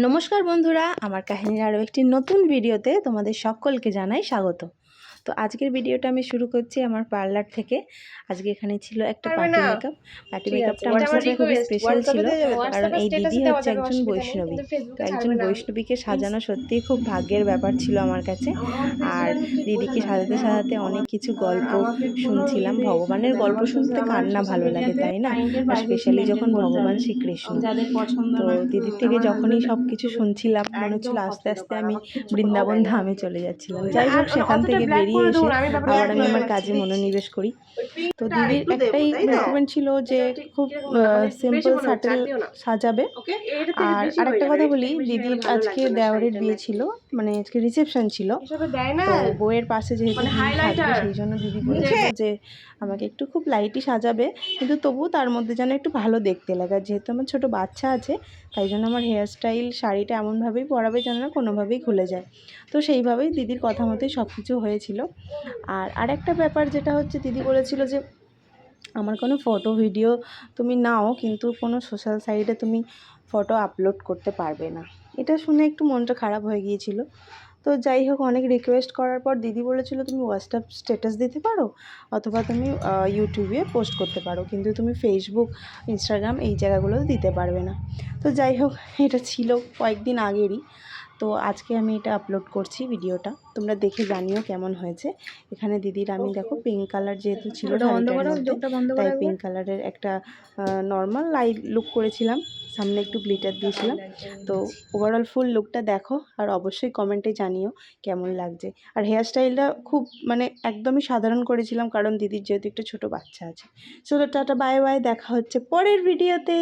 নমস্কার বন্ধুরা আমার কাহিনীর আরও একটি নতুন ভিডিওতে তোমাদের সকলকে জানাই স্বাগত। তো আজকের ভিডিওটা আমি শুরু করছি আমার পার্লার থেকে। আজকে এখানে ছিল একটা পার্টি মেকআপ পার্টি মেকআপটা আমার কাছে খুবই স্পেশাল ছিল। কারণ এই দিদি হচ্ছে একজন বৈষ্ণবী। তো একজন বৈষ্ণবীকে সাজানো সত্যিই খুব ভাগ্যের ব্যাপার ছিল আমার কাছে। আর দিদিকে সাজাতে সাজাতে অনেক কিছু গল্প শুনছিলাম। ভগবানের গল্প শুনতে কার না ভালো লাগে তাই না? স্পেশালি যখন ভগবান শ্রীকৃষ্ণ। যাদের পছন্দ তো দিদির থেকে যখনই সব কিছু শুনছিলাম মনে হচ্ছিল আস্তে আস্তে আমি বৃন্দাবন ধামে চলে যাচ্ছিলাম। যাই হোক সেখান থেকে বেরিয়ে এসে আবার আমি আমার কাজে মনোনিবেশ করি। তো দিদির একটাই রেকমেন্ড ছিল যে খুব সিম্পল সাটেল সাজাবে। আর আরেকটা কথা বলি দিদির আজকে দেওয়ারের বিয়ে ছিল মানে আজকে রিসেপশন ছিল। দেয় বইয়ের পাশে যেহেতু মানে সেই জন্য দিদি বলেছিল যে আমাকে একটু খুব লাইটই সাজাবে কিন্তু তবুও তার মধ্যে যেন একটু ভালো দেখতে লাগে। যেহেতু আমার ছোট বাচ্চা আছে তাই জন্য আমার হেয়ার স্টাইল শাড়িটা এমনভাবেই পরাবে যেন না কোনোভাবেই খুলে যায়। তো সেইভাবেই দিদির কথা মতোই সব কিছু হয়েছিল। আর আরেকটা ব্যাপার যেটা হচ্ছে, দিদি বলেছিল যে, আমার কোনো ফটো ভিডিও তুমি নাও, কিন্তু কোনো সোশ্যাল সাইটে তুমি ফটো আপলোড করতে পারবে না। এটা শুনে একটু মনটা খারাপ হয়ে গিয়েছিল। তো যাই হোক, অনেক রিকোয়েস্ট করার পর দিদি বলেছিল, তুমি হোয়াটসঅ্যাপ স্ট্যাটাস দিতে পারো, অথবা তুমি ইউটিউবে পোস্ট করতে পারো, কিন্তু তুমি ফেসবুক ইনস্টাগ্রাম এই জায়গাগুলোতে দিতে পারবে না। তো যাই হোক, এটা ছিল কয়েকদিন আগেরই। তো আজকে আমি এটা আপলোড করছি ভিডিওটা। তোমরা দেখে জানিও কেমন হয়েছে। এখানে দিদির আমি দেখো পিঙ্ক কালার যেহেতু ছিল তাই পিঙ্ক কালারের একটা নর্মাল লাইট লুক করেছিলাম। সামনে একটু গ্লিটার দিয়েছিলাম। তো ওভারঅল ফুল লুকটা দেখো আর অবশ্যই কমেন্টে জানিও কেমন লাগছে। আর হেয়ার স্টাইলটা খুব মানে একদমই সাধারণ করেছিলাম কারণ দিদির যেহেতু একটা ছোট বাচ্চা আছে। চলো টাটা বাই বাই দেখা হচ্ছে পরের ভিডিওতে